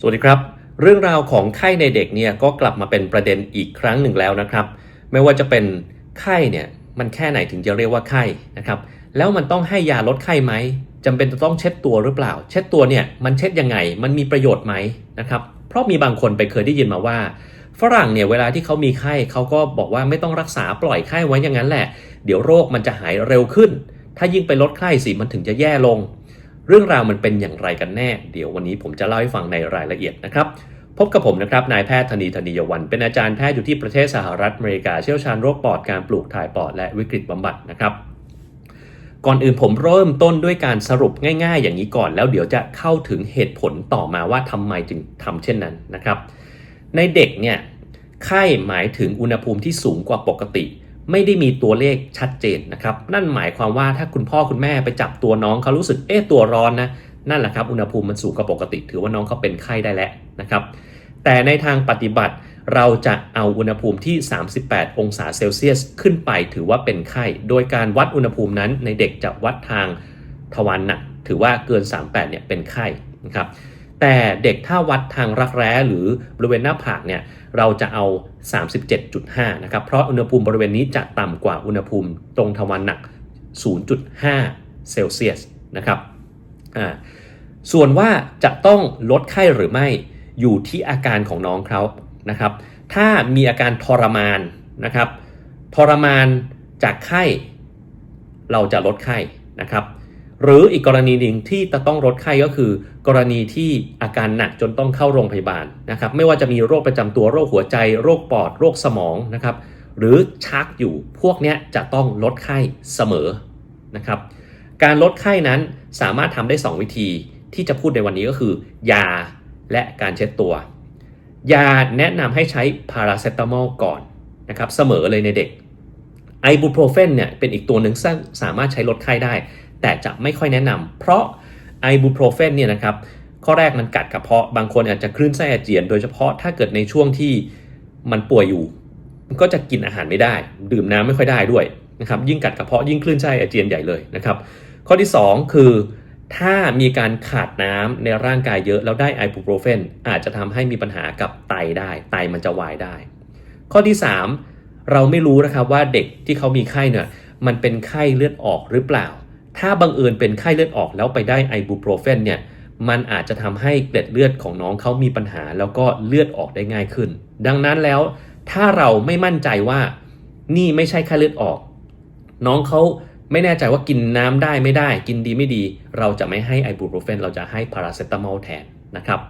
สวัสดีครับ เรื่องราวของไข้ในเด็กเนี่ยก็กลับมาเป็นประเด็นอีกครั้งหนึ่งแล้วนะครับ ไม่ว่าจะเป็นไข้เนี่ยมันแค่ไหนถึงจะเรียกว่าไข้นะครับแล้วมันต้องให้ยาลดไข้ไหมจำเป็นจะต้องเช็ดตัวหรือเปล่า เช็ดตัวเนี่ยมันเช็ดยังไงมันมีประโยชน์ไหมนะครับเพราะมีบางคนไปเคยได้ยินมาว่า ฝรั่งเนี่ยเวลาที่เขามีไข้เขาก็บอกว่าไม่ต้องรักษาปล่อยไข้ไว้อย่างนั้นแหละ เดี๋ยวโรคมันจะหายเร็วขึ้น ถ้ายิ่งไปลดไข้สิมันถึงจะแย่ลง เรื่องราวมันเป็นอย่างไรกันแน่ เดี๋ยววันนี้ผมจะเล่าให้ฟังในรายละเอียดนะครับ พบกับผมนะครับ นายแพทย์ธนีธนียวัน เป็นอาจารย์แพทย์อยู่ที่ประเทศสหรัฐอเมริกา เชี่ยวชาญโรคปอด การปลูกถ่ายปอด และวิกฤตบำบัดนะครับ ก่อนอื่นผมเริ่มต้นด้วยการสรุปง่ายๆ อย่างนี้ก่อน แล้วเดี๋ยวจะเข้าถึงเหตุผลต่อมาว่าทำไมจึงทำเช่นนั้นนะครับ ในเด็กเนี่ย ไข้หมายถึงอุณหภูมิที่สูงกว่าปกติ ไม่ได้มีตัวเลขชัดเจนนะครับ นั่นหมายความว่าถ้าคุณพ่อคุณแม่ไปจับตัวน้องเขารู้สึกเอ๊ะตัวร้อนนะนั่นแหละครับอุณหภูมิมันสูงกว่าปกติ ถือว่าน้องเขาเป็นไข้ได้แล้วนะครับ แต่ในทางปฏิบัติเราจะเอาอุณหภูมิที่ 38 องศาเซลเซียสขึ้นไปถือว่าเป็นไข้ โดยการวัดอุณหภูมินั้นในเด็กจะวัดทางทวารหนักถือว่าเกิน 38 เนี่ยเป็นไข้นะครับ แต่เด็กถ้าวัดทางรักแร้หรือบริเวณหน้าผากเนี่ยเราจะเอา 37.5 นะครับ เพราะอุณหภูมิบริเวณนี้จะต่ำกว่าอุณหภูมิตรงทวารหนัก 0.5 เซลเซียสนะครับอ่าส่วนว่าจะต้องลดไข้หรือไม่อยู่ที่อาการของน้องเขานะครับ ถ้ามีอาการทรมานนะครับ ทรมานจากไข้ เราจะลดไข้นะครับ หรืออีกกรณีหนึ่งที่จะต้องลดไข้ก็คือ กรณีที่อาการหนักจนต้องเข้าโรงพยาบาลนะครับ ไม่ว่าจะมีโรคประจำตัวโรคหัวใจ โรคปอด โรคสมองนะครับ หรือชักอยู่พวกนี้จะต้องลดไข้เสมอนะครับ การลดไข้นั้นสามารถทำได้ 2 วิธีที่จะพูดในวันนี้ก็คือ ยาและการเช็ดตัว ยาแนะนำให้ใช้พาราเซตามอลก่อนนะครับเสมอเลยในเด็กไอบูโปรเฟนเนี่ยเป็นอีกตัวหนึ่งซึ่งสามารถใช้ลดไข้ได้ แต่จะไม่ค่อยแนะนำเพราะไอบูโปรเฟนเนี่ยนะครับข้อแรกมันกัดกระเพาะบางคนอาจจะคลื่นไส้อาเจียน โดยเฉพาะถ้าเกิดในช่วงที่มันป่วยอยู่ ก็จะกินอาหารไม่ได้ ดื่มน้ำไม่ค่อยได้ด้วยนะครับยิ่งกัดกระเพาะยิ่งคลื่นไส้อาเจียนใหญ่เลยนะครับข้อที่ 2 คือถ้ามีการขาดน้ำในร่างกายเยอะแล้วได้ไอบูโปรเฟนอาจจะทำให้มีปัญหากับไตได้ ไตมันจะวายได้ ข้อที่ 3 เราไม่รู้นะครับว่าเด็กที่เขามีไข้เนี่ยมันเป็นไข้เลือดออกหรือเปล่า ถ้าบังเอิญเป็นไข้เลือดออกแล้วไปได้ไอบูโปรเฟนเนี่ยมันอาจจะทำให้เกล็ดเลือดของน้องเขามีปัญหา แล้วก็เลือดออกได้ง่ายขึ้น ดังนั้นแล้วถ้าเราไม่มั่นใจว่านี่ไม่ใช่ไข้เลือดออก น้องเขาไม่แน่ใจว่ากินน้ำได้ไม่ได้ กินดีไม่ดี เราจะไม่ให้ไอบูโปรเฟนเราจะให้พาราเซตามอลแทนนะครับ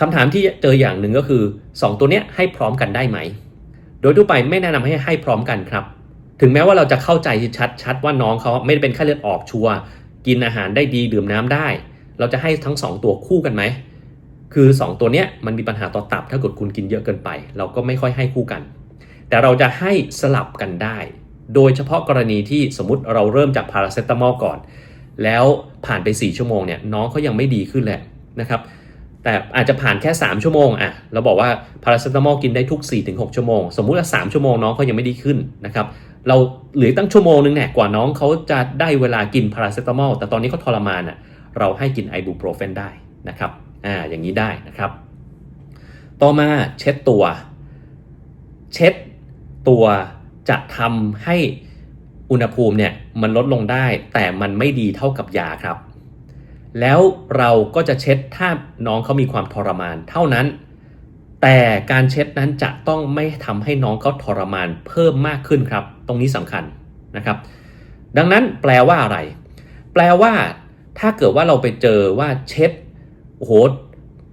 คำถามที่เจออย่างหนึ่งก็คือ 2 ตัวเนี้ยให้พร้อมกันได้ไหม โดยทั่วไปไม่แนะนำให้ให้พร้อมกันครับ ถึงแม้ว่าเราจะเข้าใจชัดชัดว่าน้องเขาไม่ได้เป็นไข้เลือดออกชัวร์กินอาหารได้ดีดื่มน้ำได้ เราจะให้ทั้ง 2 ตัวคู่กันไหมคือ 2 ตัวเนี้ยมันมีปัญหาต่อตับถ้าเกิดคุณกินเยอะเกินไป เราก็ไม่ค่อยให้คู่กัน แต่เราจะให้สลับกันได้ โดยเฉพาะกรณีที่สมมติเราเริ่มจากพาราเซตามอลก่อน แล้วผ่านไป 4 ชั่วโมงเนี่ยน้องเขายังไม่ดีขึ้นแหละนะครับแต่อาจจะผ่านแค่ 3 ชั่วโมงอะเราบอกว่าพาราเซตามอลกินได้ทุก 4-6 ชั่วโมง สมมุติว่า 3 ชั่วโมงน้องเขายังไม่ดีขึ้นนะครับ เราเหลือตั้งชั่วโมงนึงเนี่ยกว่าน้องเขาจะได้เวลากินพาราเซตามอลแต่ตอนนี้เขาทรมานอะเราให้กินไอบูโปรเฟนได้นะครับอ่าอย่างนี้ได้นะครับ ต่อมาเช็ดตัว เช็ดตัวจะทำให้อุณหภูมิเนี่ยมันลดลงได้ แต่มันไม่ดีเท่ากับยาครับ แล้วเราก็จะเช็ดถ้าน้องเขามีความทรมานเท่านั้น แต่การเช็ดนั้นจะต้องไม่ทำให้น้องเขาทรมานเพิ่มมากขึ้นครับ ตรงนี้สำคัญนะครับ ดังนั้นแปลว่าอะไร แปลว่า ถ้าเกิดว่าเราไปเจอว่าเช็ดโอ้โห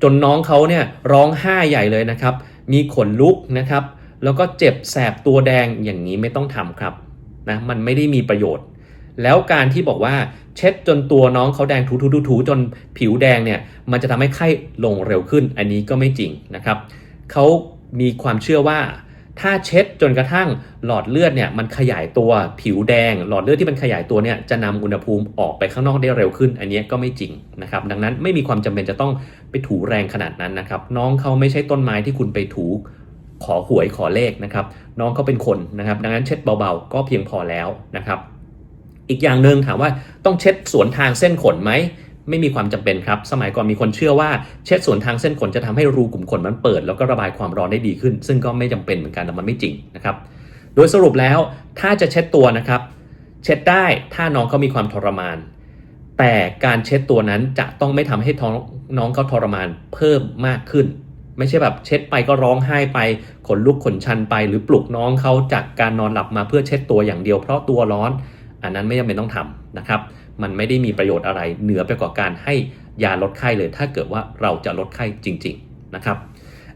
จนน้องเขาเนี่ยร้องไห้ใหญ่เลยนะครับ มีขนลุกนะครับ แล้วก็เจ็บแสบตัวแดงอย่างนี้ไม่ต้องทำครับนะมันไม่ได้มีประโยชน์ แล้วการที่บอกว่าเช็ดจนตัวน้องเขาแดงถูๆๆๆจนผิวแดงเนี่ยมันจะทำให้ไข้ลงเร็วขึ้น อันนี้ก็ไม่จริงนะครับ เขามีความเชื่อว่า ถ้าเช็ดจนกระทั่งหลอดเลือดเนี่ยมันขยายตัวผิวแดง หลอดเลือดที่มันขยายตัวเนี่ยจะนำอุณหภูมิออกไปข้างนอกได้เร็วขึ้น อันนี้ก็ไม่จริงนะครับดังนั้นไม่มีความจำเป็นจะต้องไปถูแรงขนาดนั้นนะครับน้องเขาไม่ใช่ต้นไม้ที่คุณไปถูขอหวยขอเลขนะครับน้องเขาเป็นคนนะครับ ดังนั้นเช็ดเบาๆ ก็เพียงพอแล้วนะครับ อีกอย่างหนึ่งถามว่าต้องเช็ดสวนทางเส้นขนไหม ไม่มีความจำเป็นครับ สมัยก่อนมีคนเชื่อว่าเช็ดส่วนทางเส้นขนจะทำให้รูขุมขนมันเปิด แล้วก็ระบายความร้อนได้ดีขึ้น ซึ่งก็ไม่จำเป็นเหมือนกันแต่มันไม่จริงนะครับ โดยสรุปแล้วถ้าจะเช็ดตัวนะครับ เช็ดได้ถ้าน้องเขามีความทรมาน แต่การเช็ดตัวนั้นจะต้องไม่ทำให้ท้องน้องเขาทรมานเพิ่มมากขึ้น ไม่ใช่แบบเช็ดไปก็ร้องไห้ไปขนลุกขนชันไป หรือปลุกน้องเขาจากการนอนหลับมาเพื่อเช็ดตัวอย่างเดียวเพราะตัวร้อน อันนั้นไม่จำเป็นต้องทำนะครับ มันไม่ได้มีประโยชน์อะไรเหนือไปกว่าการให้ยาลดไข้เลย ถ้าเกิดว่าเราจะลดไข้จริง ๆนะครับ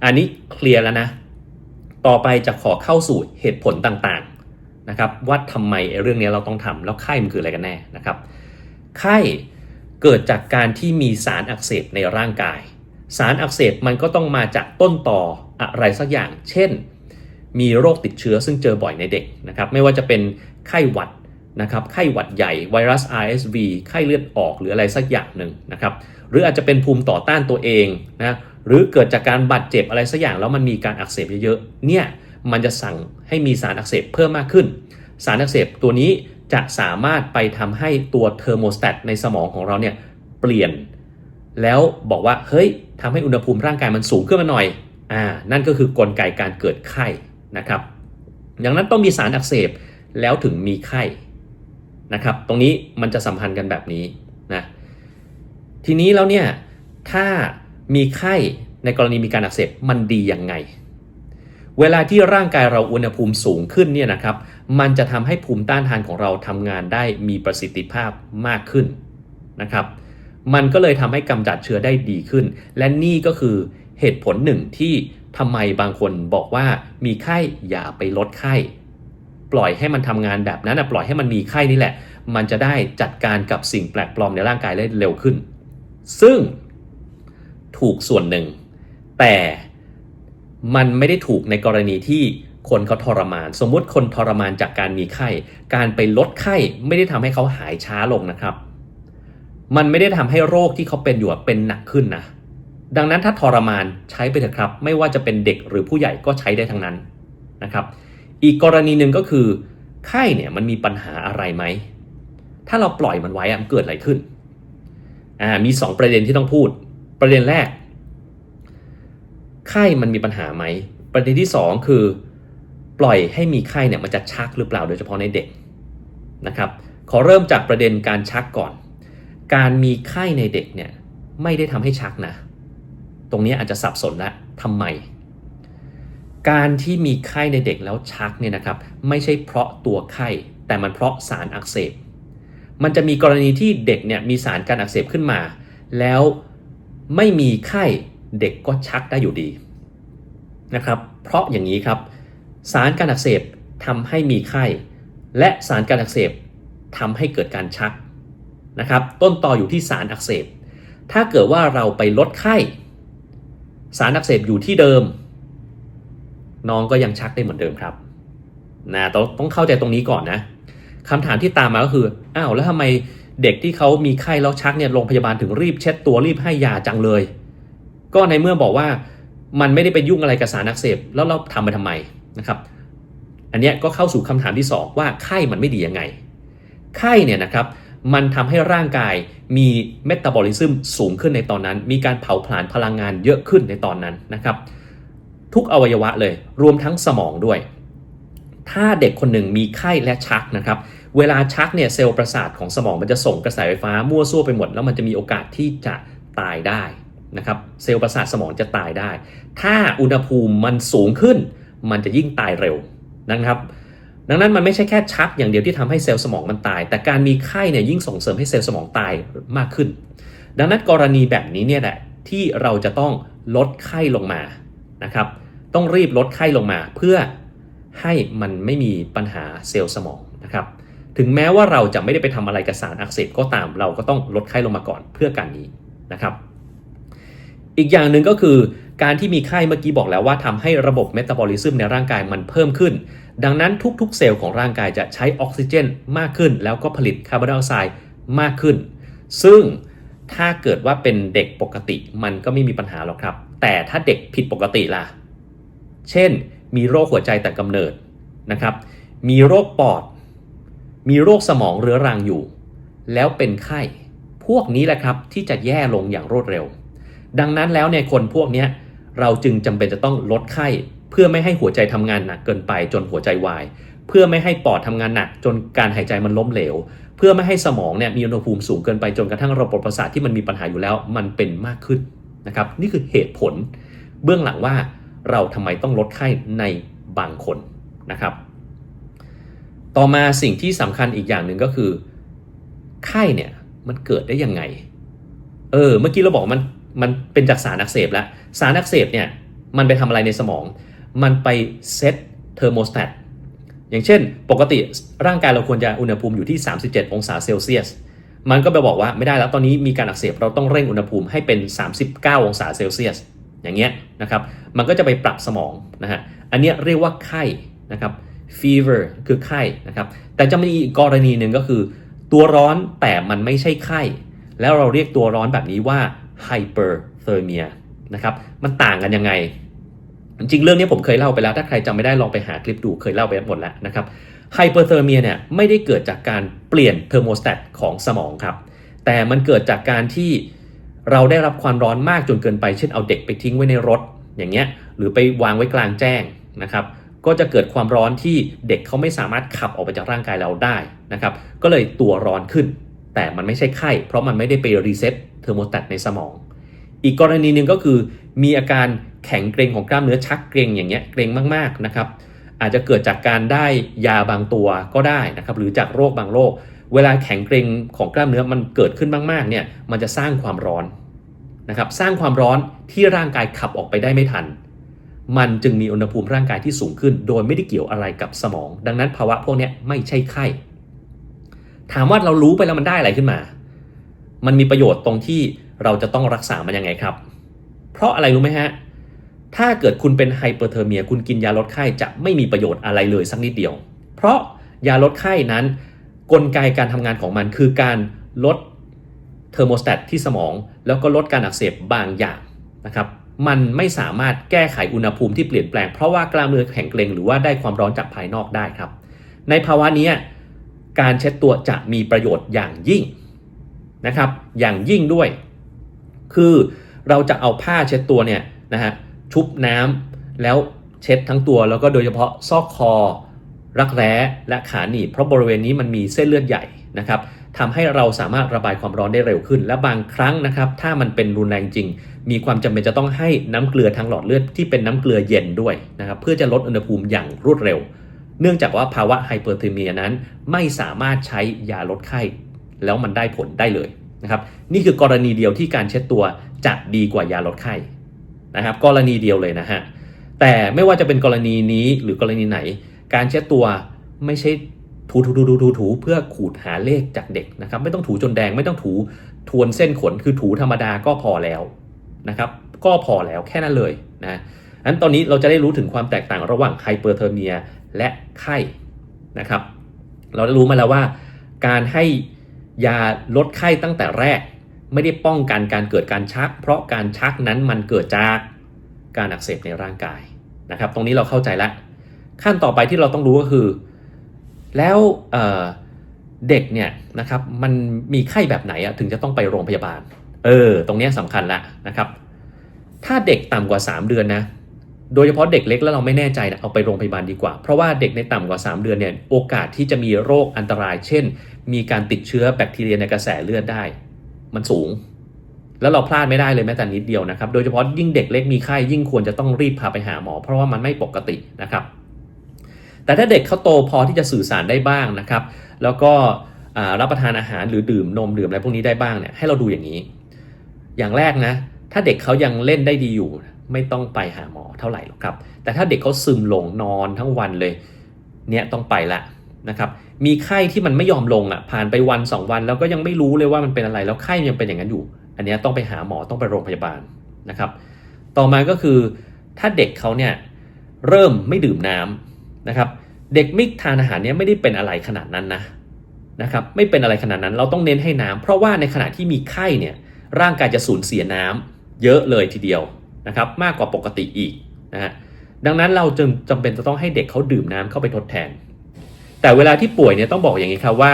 อันนี้เคลียร์แล้วนะ ต่อไปจะขอเข้าสู่เหตุผลต่างๆนะครับ ว่าทำไมเรื่องนี้เราต้องทำแล้วไข้มันคืออะไรกันแน่นะครับไข้เกิดจากการที่มีสารอักเสบในร่างกาย สารอักเสบมันก็ต้องมาจากต้นต่ออะไรสักอย่าง เช่น มีโรคติดเชื้อซึ่งเจอบ่อยในเด็กนะครับ ไม่ว่าจะเป็นไข้หวัด นะครับไข้หวัดใหญ่ไวรัส RSV ไข้เลือดออกหรืออะไรสักอย่างหนึ่งนะครับหรืออาจจะเป็นภูมิต่อต้านตัวเองนะหรือเกิดจากการบาดเจ็บอะไรสักอย่างแล้วมันมีการอักเสบเยอะๆเนี่ยมันจะสั่งให้มีสารอักเสบเพิ่มมากขึ้น สารอักเสบตัวนี้จะสามารถไปทำให้ตัวเทอร์โมสแตตในสมองของเราเนี่ยเปลี่ยน แล้วบอกว่าเฮ้ยทำให้อุณหภูมิร่างกายมันสูงขึ้นมาหน่อยอ่านั่นก็คือกลไกการเกิดไข้นะครับดังนั้นต้องมีสารอักเสบแล้วถึงมีไข้ นะครับ ตรงนี้มันจะสัมพันธ์กันแบบนี้นะ ทีนี้แล้วเนี่ย ถ้ามีไข้ในกรณีมีการอักเสบมันดียังไง เวลาที่ร่างกายเราอุณหภูมิสูงขึ้นเนี่ยนะครับ มันจะทำให้ภูมิต้านทานของเราทำงานได้มีประสิทธิภาพมากขึ้นนะครับ มันก็เลยทำให้กำจัดเชื้อได้ดีขึ้น และนี่ก็คือเหตุผลหนึ่งที่ทำไมบางคนบอกว่ามีไข้อย่าไปลดไข้ ปล่อยให้มันทำงานแบบนั้นนะปล่อยให้มันมีไข้นี่แหละ มันจะได้จัดการกับสิ่งแปลกปลอมในร่างกายได้เร็วขึ้น ซึ่งถูกส่วนหนึ่ง แต่มันไม่ได้ถูกในกรณีที่คนเขาทรมาน สมมุติคนทรมานจากการมีไข้ การไปลดไข้ไม่ได้ทำให้เขาหายช้าลงนะครับ มันไม่ได้ทำให้โรคที่เขาเป็นอยู่เป็นหนักขึ้นนะ ดังนั้นถ้าทรมานใช้ไปเถอะครับ ไม่ว่าจะเป็นเด็กหรือผู้ใหญ่ก็ใช้ได้ทั้งนั้นนะครับ อีกกรณีหนึ่งก็คือไข้เนี่ยมันมีปัญหาอะไรไหม ถ้าเราปล่อยมันไว้มันเกิดอะไรขึ้นอ่ามี 2 ประเด็นที่ต้องพูด ประเด็นแรก ไข้มันมีปัญหาไหม ประเด็นที่ 2 คือ ปล่อยให้มีไข้เนี่ยมันจะชักหรือเปล่าโดยเฉพาะในเด็กนะครับ ขอเริ่มจากประเด็นการชักก่อน การมีไข้ในเด็กเนี่ยไม่ได้ทำให้ชักนะ ตรงนี้อาจจะสับสนละทำไม การที่มีไข้ในเด็กแล้วชักเนี่ยนะครับไม่ใช่เพราะตัวไข้แต่มันเพราะสารอักเสบ มันจะมีกรณีที่เด็กเนี่ยมีสารการอักเสบขึ้นมา แล้วไม่มีไข้เด็กก็ชักได้อยู่ดีนะครับ เพราะอย่างนี้ครับ สารการอักเสบทำให้มีไข้ และสารการอักเสบทำให้เกิดการชักนะครับ ต้นต่ออยู่ที่สารอักเสบ ถ้าเกิดว่าเราไปลดไข้ สารอักเสบอยู่ที่เดิม น้องก็ยังชักได้เหมือนเดิมครับนะต้องต้องเข้าใจตรงนี้ก่อนนะคำถามที่ตามมาก็คืออ้าวแล้วทำไมเด็กที่เขามีไข้แล้วชักเนี่ยโรงพยาบาลถึงรีบเช็ดตัวรีบให้ยาจังเลย ก็ในเมื่อบอกว่ามันไม่ได้ไปยุ่งอะไรกับสารอักเสบแล้วเราทำไปทำไมนะครับ อันนี้ก็เข้าสู่คำถามที่ 2 ว่าไข้มันไม่ดียังไง ไข้เนี่ยนะครับมันทำให้ร่างกายมีเมตาบอลิซึมสูงขึ้นในตอนนั้น มีการเผาผลาญพลังงานเยอะขึ้นในตอนนั้นนะครับ ทุกอวัยวะเลย รวมทั้งสมองด้วย ถ้าเด็กคนหนึ่งมีไข้และชักนะครับ เวลาชักเนี่ยเซลล์ประสาทของสมองมันจะส่งกระแสไฟฟ้ามั่วซั่วไปหมด แล้วมันจะมีโอกาสที่จะตายได้นะครับ เซลล์ประสาทสมองจะตายได้ ถ้าอุณหภูมิมันสูงขึ้น มันจะยิ่งตายเร็วนะครับ ดังนั้นมันไม่ใช่แค่ชักอย่างเดียวที่ทำให้เซลล์สมองมันตาย แต่การมีไข้เนี่ยยิ่งส่งเสริมให้เซลล์สมองตายมากขึ้น ดังนั้นกรณีแบบนี้เนี่ยแหละที่เราจะต้องลดไข้ลงมานะครับ ต้องรีบลดไข้ลงมา เพื่อให้มันไม่มีปัญหาเซลล์สมองนะครับถึงแม้ว่าเราจะไม่ได้ไปทำอะไรกับสารอักเสบก็ตามเราก็ต้องลดไข้ลงมาก่อนเพื่อการนี้นะครับ อีกอย่างหนึ่งก็คือการที่มีไข้เมื่อกี้บอกแล้วว่าทำให้ระบบเมตาบอลิซึมในร่างกายมันเพิ่มขึ้น ดังนั้นทุกๆ เซลล์ของร่างกายจะใช้ออกซิเจนมากขึ้น แล้วก็ผลิตคาร์บอนไดออกไซด์มากขึ้น ซึ่งถ้าเกิดว่าเป็นเด็กปกติมันก็ไม่มีปัญหาหรอกครับ แต่ถ้าเด็กผิดปกติล่ะ เช่น มีโรคหัวใจแต่กำเนิดนะครับ มีโรคปอด มีโรคสมองเรื้อรังอยู่ แล้วเป็นไข้ พวกนี้แหละครับที่จะแย่ลงอย่างรวดเร็ว ดังนั้นแล้วเนี่ยคนพวกนี้เราจึงจำเป็นจะต้องลดไข้ เพื่อไม่ให้หัวใจทำงานหนักเกินไปจนหัวใจวาย เพื่อไม่ให้ปอดทำงานหนักจนการหายใจมันล้มเหลว เพื่อไม่ให้สมองเนี่ยมีอุณหภูมิสูงเกินไปจนกระทั่งระบบประสาทที่มันมีปัญหาอยู่แล้ว มันเป็นมากขึ้นนะครับ นี่คือเหตุผล เบื้องหลังว่า เราทำไมต้องลดไข้ในบางคนนะครับ ต่อมาสิ่งที่สำคัญอีกอย่างหนึ่งก็คือ ไข้เนี่ยมันเกิดได้ยังไง เออ เมื่อกี้เราบอกมันมันเป็นจากสารอักเสบแล้ว สารอักเสบเนี่ยมันไปทำอะไรในสมอง มันไปเซตเทอร์โมสแตตอย่างเช่น ปกติร่างกายเราควรจะอุณหภูมิอยู่ที่ 37 องศาเซลเซียส มันก็ไปบอกว่าไม่ได้แล้วตอนนี้มีการอักเสบเราต้องเร่งอุณหภูมิให้เป็น 39 องศาเซลเซียส อย่างเงี้ยนะครับ มันก็จะไปปรับสมองนะฮะ อันเนี้ยเรียกว่าไข้นะครับ fever คือไข้นะครับ แต่จะมีอีกกรณีหนึ่งก็คือ ตัวร้อนแต่มันไม่ใช่ไข้ แล้วเราเรียกตัวร้อนแบบนี้ว่า hyperthermia นะครับ มันต่างกันยังไง จริงเรื่องนี้ผมเคยเล่าไปแล้ว ถ้าใครจำไม่ได้ลองไปหาคลิปดู เคยเล่าไปหมดแล้วนะครับไฮเปอร์เทอร์เมียเนี่ยไม่ได้เกิดจากการเปลี่ยนเทอร์โมสแตตของสมองครับ แต่มันเกิดจากการที่ เราได้รับความร้อนมากจนเกินไปเช่นเอาเด็กไปทิ้งไว้ในรถอย่างเงี้ยหรือไปวางไว้กลางแจ้งนะครับก็จะเกิดความร้อนที่เด็กเขาไม่สามารถขับออกไปจากร่างกายเราได้นะครับก็เลยตัวร้อนขึ้น แต่มันไม่ใช่ไข้ เพราะมันไม่ได้ไปรีเซ็ตเทอร์โมสแตตในสมอง อีกกรณีหนึ่งก็คือมีอาการแข็งเกร็งของกล้ามเนื้อชักเกร็งอย่างเงี้ยเกร็งมากๆนะครับอาจจะเกิดจากการได้ยาบางตัวก็ได้นะครับหรือจากโรคบางโรค เวลาแข็งเกร็งของกล้ามเนื้อมันเกิดขึ้นมากๆเนี่ยมันจะสร้างความร้อนนะครับสร้างความร้อนที่ร่างกายขับออกไปได้ไม่ทัน มันจึงมีอุณหภูมิร่างกายที่สูงขึ้น โดยไม่ได้เกี่ยวอะไรกับสมอง ดังนั้นภาวะพวกนี้ไม่ใช่ไข้ ถามว่าเรารู้ไปแล้วมันได้อะไรขึ้นมา มันมีประโยชน์ตรงที่เราจะต้องรักษามันยังไงครับ เพราะอะไรรู้ไหมฮะ ถ้าเกิดคุณเป็นไฮเปอร์เทอร์เมียคุณกินยาลดไข้จะไม่มีประโยชน์อะไรเลยสักนิดเดียว เพราะยาลดไข้นั้น กลไกการทำงานของมันคือการลดเทอร์โมสแตตที่สมอง แล้วก็ลดการอักเสบบางอย่างนะครับมันไม่สามารถแก้ไขอุณหภูมิที่เปลี่ยนแปลง เพราะว่ากล้ามเนื้อแข็งเกร็งหรือว่าได้ความร้อนจากภายนอกได้ครับ ในภาวะนี้การเช็ดตัวจะมีประโยชน์อย่างยิ่งนะครับ อย่างยิ่งด้วย คือเราจะเอาผ้าเช็ดตัวเนี่ยนะฮะชุบน้ำแล้วเช็ดทั้งตัวแล้วก็โดยเฉพาะซอกคอ รักแร้และขาหนีบเพราะบริเวณนี้มันมีเส้นเลือดใหญ่นะครับทำให้เราสามารถระบายความร้อนได้เร็วขึ้น และบางครั้งนะครับ ถ้ามันเป็นรุนแรงจริง มีความจำเป็นจะต้องให้น้ำเกลือทางหลอดเลือดที่เป็นน้ำเกลือเย็นด้วยนะครับ เพื่อจะลดอุณหภูมิอย่างรวดเร็ว เนื่องจากว่าภาวะไฮเปอร์เทอร์เมียนั้น ไม่สามารถใช้ยาลดไข้ แล้วมันได้ผลได้เลยนะครับ นี่คือกรณีเดียวที่การเช็ดตัวจะดีกว่ายาลดไข้นะครับ กรณีเดียวเลยนะฮะ แต่ไม่ว่าจะเป็นกรณีนี้หรือกรณีไหน การเช็ดตัวไม่ใช่ถูถูถูถูถูถูเพื่อขูดหาเลขจากเด็กนะครับ ไม่ต้องถูจนแดงไม่ต้องถูทวนเส้นขนคือถูธรรมดาก็พอแล้วนะครับ ก็พอแล้วแค่นั้นเลยนะอันตอนนี้เราจะได้รู้ถึงความแตกต่างระหว่างไฮเปอร์เทอร์เมียและไข้นะครับ เราได้รู้มาแล้วว่า การให้ยาลดไข้ตั้งแต่แรก ไม่ได้ป้องกันการเกิดการชัก เพราะการชักนั้นมันเกิดจากการอักเสบในร่างกายนะครับ ตรงนี้เราเข้าใจแล้ว ขั้นต่อไปที่เราต้องรู้ก็คือ แล้วเเด็กเนี่ยนะครับมันมีไข้แบบไหนอะถึงจะต้องไปโรงพยาบาล เออ ตรงนี้สำคัญละนะครับ ถ้าเด็กต่ำกว่า 3 เดือนนะ โดยเฉพาะเด็กเล็กแล้วเราไม่แน่ใจนะเอาไปโรงพยาบาลดีกว่า เพราะว่าเด็กในต่ำกว่า 3 เดือนเนี่ยโอกาสที่จะมีโรคอันตราย เช่น มีการติดเชื้อแบคทีเรียในกระแสเลือดได้ มันสูง แล้วเราพลาดไม่ได้เลยแม้แต่นิดเดียวนะครับ โดยเฉพาะยิ่งเด็กเล็กมีไข้ยิ่งควรจะต้องรีบพาไปหาหมอ เพราะว่ามันไม่ปกตินะครับ แต่ถ้าเด็กเขาโตพอที่จะสื่อสารได้บ้างนะครับ แล้วก็รับประทานอาหารหรือดื่มนมดื่มอะไรพวกนี้ได้บ้างเนี่ยให้เราดูอย่างนี้ อย่างแรกนะ ถ้าเด็กเขายังเล่นได้ดีอยู่ ไม่ต้องไปหาหมอเท่าไหร่หรอกครับ แต่ถ้าเด็กเขาซึมลงนอนทั้งวันเลยเนี่ยต้องไปละนะครับมีไข้ที่มันไม่ยอมลงอะผ่านไปวัน 2 วัน แล้วก็ยังไม่รู้เลยว่ามันเป็นอะไร แล้วไข้ยังเป็นอย่างนั้นอยู่ อันนี้ต้องไปหาหมอต้องไปโรงพยาบาลนะครับ ต่อมาก็คือถ้าเด็กเขาเนี่ยเริ่มไม่ดื่มน้ำ นะครับเด็กไม่ทานอาหารเนี่ยไม่ได้เป็นอะไรขนาดนั้นนะนะครับไม่เป็นอะไรขนาดนั้นเราต้องเน้นให้น้ำเพราะว่าในขณะที่มีไข้เนี่ยร่างกายจะสูญเสียน้ำเยอะเลยทีเดียวนะครับมากกว่าปกติอีกนะฮะดังนั้นเราจึงจำเป็นจะต้องให้เด็กเขาดื่มน้ำเข้าไปทดแทน แต่เวลาที่ป่วยเนี่ยต้องบอกอย่างนี้ครับว่า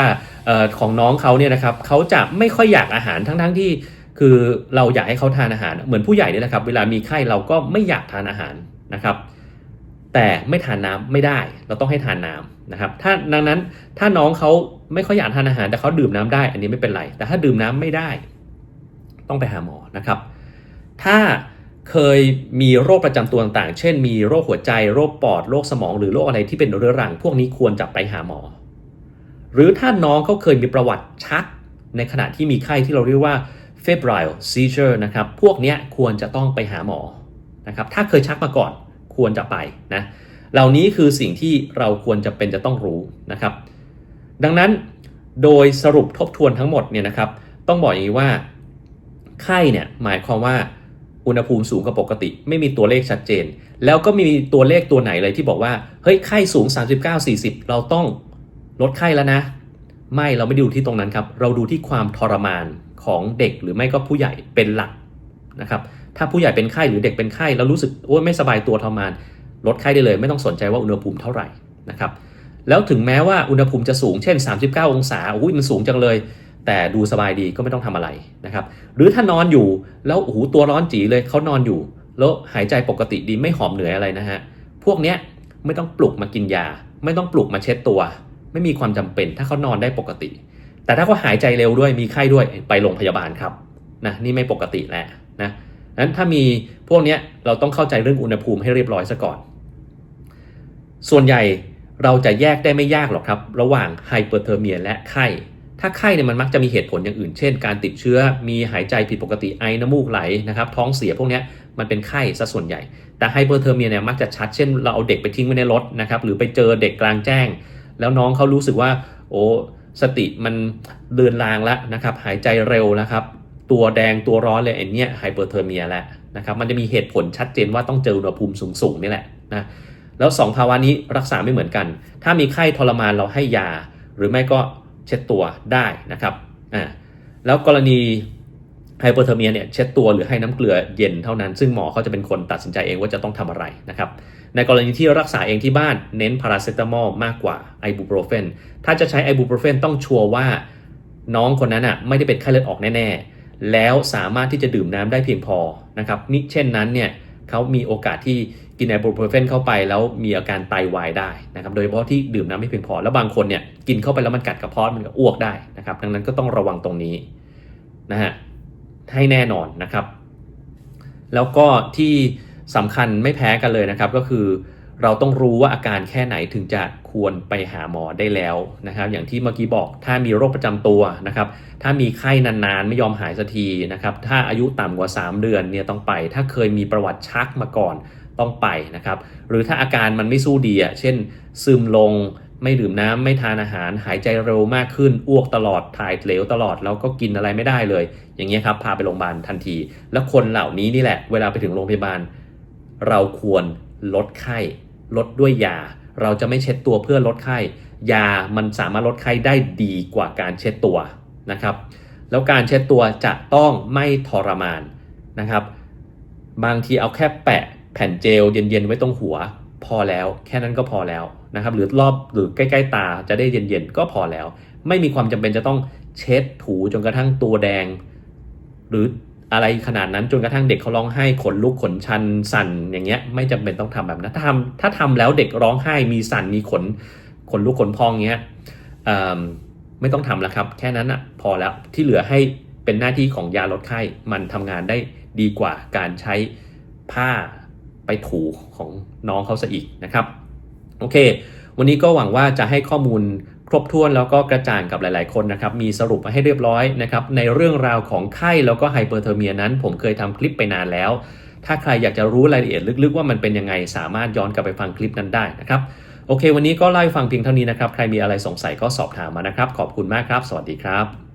ออของน้องเขาเนี่ยนะครับเขาจะไม่ค่อยอยากอาหารทั้งๆที่คือเราอยากให้เขาทานอาหาร เหมือนผู้ใหญ่เนี่ยนะครับ เวลามีไข้เราก็ไม่อยากทานอาหารนะครับ แต่ไม่ทานน้ำไม่ได้ เราต้องให้ทานน้ำนะครับ ถ้าดังนั้นถ้าน้องเขาไม่ค่อยอยากทานอาหารแต่เขาดื่มน้ำได้ อันนี้ไม่เป็นไร แต่ถ้าดื่มน้ำไม่ได้ ต้องไปหาหมอนะครับ ถ้าเคยมีโรคประจำตัวต่างๆ เช่น มีโรคหัวใจ โรคปอด โรคสมอง หรือโรคอะไรที่เป็นเรื้อรัง พวกนี้ควรจะไปหาหมอ หรือถ้าน้องเขาเคยมีประวัติชัก ในขณะที่มีไข้ที่เราเรียกว่า febrile seizure นะครับ พวกนี้ควรจะต้องไปหาหมอนะครับ ถ้าเคยชักมาก่อน ควรจะไปนะเหล่านี้คือสิ่งที่เราควรจะเป็นจะต้องรู้นะครับ ดังนั้นโดยสรุปทบทวนทั้งหมดเนี่ยนะครับ ต้องบอกอย่างนี้ว่าไข้เนี่ยหมายความว่าอุณหภูมิสูงกว่าปกติ ไม่มีตัวเลขชัดเจน แล้วก็มีตัวเลขตัวไหนเลยที่บอกว่าเฮ้ยไข้สูง 39-40 เราต้องลดไข้แล้วนะ ไม่เราไม่ดูที่ตรงนั้นครับ เราดูที่ความทรมานของเด็กหรือไม่ก็ผู้ใหญ่เป็นหลักนะครับ ถ้าผู้ใหญ่เป็นไข้หรือเด็กเป็นไข้แล้วรู้สึกโอ้ยไม่สบายตัวทรมานลดไข้ได้เลย ไม่ต้องสนใจว่าอุณหภูมิเท่าไหร่นะครับแล้วถึงแม้ว่าอุณหภูมิจะสูงเช่น 39 องศาอุ้ยมันสูงจังเลย แต่ดูสบายดีก็ไม่ต้องทำอะไรนะครับหรือถ้านอนอยู่แล้วโอ้โหตัวร้อนจีเลยเขานอนอยู่ แล้วหายใจปกติดีไม่หอมเหนื่อยอะไรนะฮะพวกเนี้ยไม่ต้องปลุกมากินยา ไม่ต้องปลุกมาเช็ดตัว ไม่มีความจำเป็นถ้าเขานอนได้ปกติ แต่ถ้าเขาหายใจเร็วด้วยมีไข้ด้วยไปโรงพยาบาลครับนะนี่ไม่ปกติแล้วนะ นั้นถ้ามีพวกนี้เราต้องเข้าใจเรื่องอุณหภูมิให้เรียบร้อยซะก่อน ส่วนใหญ่เราจะแยกได้ไม่ยากหรอกครับ ระหว่างไฮเปอร์เทอร์เมียและไข้ ถ้าไข้เนี่ยมันมักจะมีเหตุผลอย่างอื่น เช่น การติดเชื้อ มีหายใจผิดปกติ ไอ น้ำมูกไหลนะครับ ท้องเสียพวกนี้มันเป็นไข้ซะส่วนใหญ่ แต่ไฮเปอร์เทอร์เมียเนี่ยมักจะชัด เช่น เราเอาเด็กไปทิ้งไว้ในรถนะครับ หรือไปเจอเด็กกลางแจ้ง แล้วน้องเขารู้สึกว่า โอ้ สติมันเลือนลางแล้วนะครับ หายใจเร็วนะครับ ตัวแดงตัวร้อนเลยไอ้เนี้ยไฮเปอร์เทอร์เมียแล้วนะครับมันจะมีเหตุผลชัดเจนว่าต้องเจออุณหภูมิสูงๆนี่แหละนะแล้ว 2 ภาวะนี้รักษาไม่เหมือนกัน ถ้ามีไข้ทรมานเราให้ยา หรือไม่ก็เช็ดตัวได้นะครับอ่าแล้วกรณีไฮเปอร์เทอร์เมียเนี่ยเช็ดตัวหรือให้น้ำเกลือเย็นเท่านั้น ซึ่งหมอเขาจะเป็นคนตัดสินใจเองว่าจะต้องทำอะไรนะครับในกรณีที่รักษาเองที่บ้านเน้นพาราเซตามอลมากกว่าไอบูโปรเฟนถ้าจะใช้ไอบูโปรเฟนต้องชัวร์ว่าน้องคนนั้นอะไม่ได้เป็นไข้เลือดออกแน่ๆ แล้วสามารถที่จะดื่มน้ำได้เพียงพอนะครับมิเช่นนั้นเนี่ยเขามีโอกาสที่กินไอบูโปรเฟนเข้าไปแล้วมีอาการไตาวายได้นะครับโดยเฉพาะที่ดื่มน้ำไม่เพียงพอ แล้วบางคนเนี่ยกินเข้าไปแล้วมันกัดกระเพาะมันก็อ้วกได้นะครับ ดังนั้นก็ต้องระวังตรงนี้นะฮะให้แน่นอนนะครับ แล้วก็ที่สำคัญไม่แพ้กันเลยนะครับก็คือ เราต้องรู้ว่าอาการแค่ไหนถึงจะควรไปหาหมอได้แล้วนะครับ อย่างที่เมื่อกี้บอกถ้ามีโรคประจำตัวนะครับ ถ้ามีไข้นานๆ ไม่ยอมหายสักทีนะครับ ถ้าอายุต่ำกว่า 3 เดือนเนี่ยต้องไป ถ้าเคยมีประวัติชักมาก่อนต้องไปนะครับ หรือถ้าอาการมันไม่สู้ดีอะเช่น ซึมลงไม่ดื่มน้ำไม่ทานอาหารหายใจเร็วมากขึ้นอ้วกตลอดถ่ายเหลวตลอดแล้วก็กินอะไรไม่ได้เลย อย่างเงี้ยครับพาไปโรงพยาบาลทันที แล้วคนเหล่านี้นี่แหละ เวลาไปถึงโรงพยาบาล เราควรลดไข้ ลดด้วยยา เราจะไม่เช็ดตัวเพื่อลดไข้ ยามันสามารถลดไข้ได้ดีกว่าการเช็ดตัวนะครับ แล้วการเช็ดตัวจะต้องไม่ทรมานนะครับ บางทีเอาแค่แปะแผ่นเจลเย็นๆไว้ตรงหัว พอแล้วแค่นั้นก็พอแล้วนะครับหรือรอบหรือใกล้ๆตาจะได้เย็นๆก็พอแล้ว ไม่มีความจำเป็นจะต้องเช็ดถูจนกระทั่งตัวแดง หรือ อะไรขนาดนั้นจนกระทั่งเด็กเขาร้องไห้ขนลุกขนชันสั่นอย่างเงี้ยไม่จำเป็นต้องทำแบบนั้นถ้าทำถ้าทำแล้วเด็กร้องไห้มีสั่นมีขนขนลุกขนพองเงี้ยไม่ต้องทำแล้วครับ แค่นั้นอะพอแล้วที่เหลือให้เป็นหน้าที่ของยาลดไข้มันทำงานได้ดีกว่าการใช้ผ้าไปถูของน้องเขาซะอีกนะครับโอเค วันนี้ก็หวังว่าจะให้ข้อมูล ครบถ้วนแล้วก็กระจ่างกับหลาย ๆ คนนะครับ มีสรุปมาให้เรียบร้อยนะครับในเรื่องราวของไข้แล้วก็ไฮเปอร์เทอร์เมียนั้น ผมเคยทำคลิปไปนานแล้ว ถ้าใครอยากจะรู้รายละเอียดลึก ๆ ว่ามันเป็นยังไงสามารถย้อนกลับไปฟังคลิปนั้นได้นะครับโอเค วันนี้ก็ไล่ฟังเพียงเท่านี้นะครับ ใครมีอะไรสงสัยก็สอบถามมานะครับ ขอบคุณมากครับ สวัสดีครับ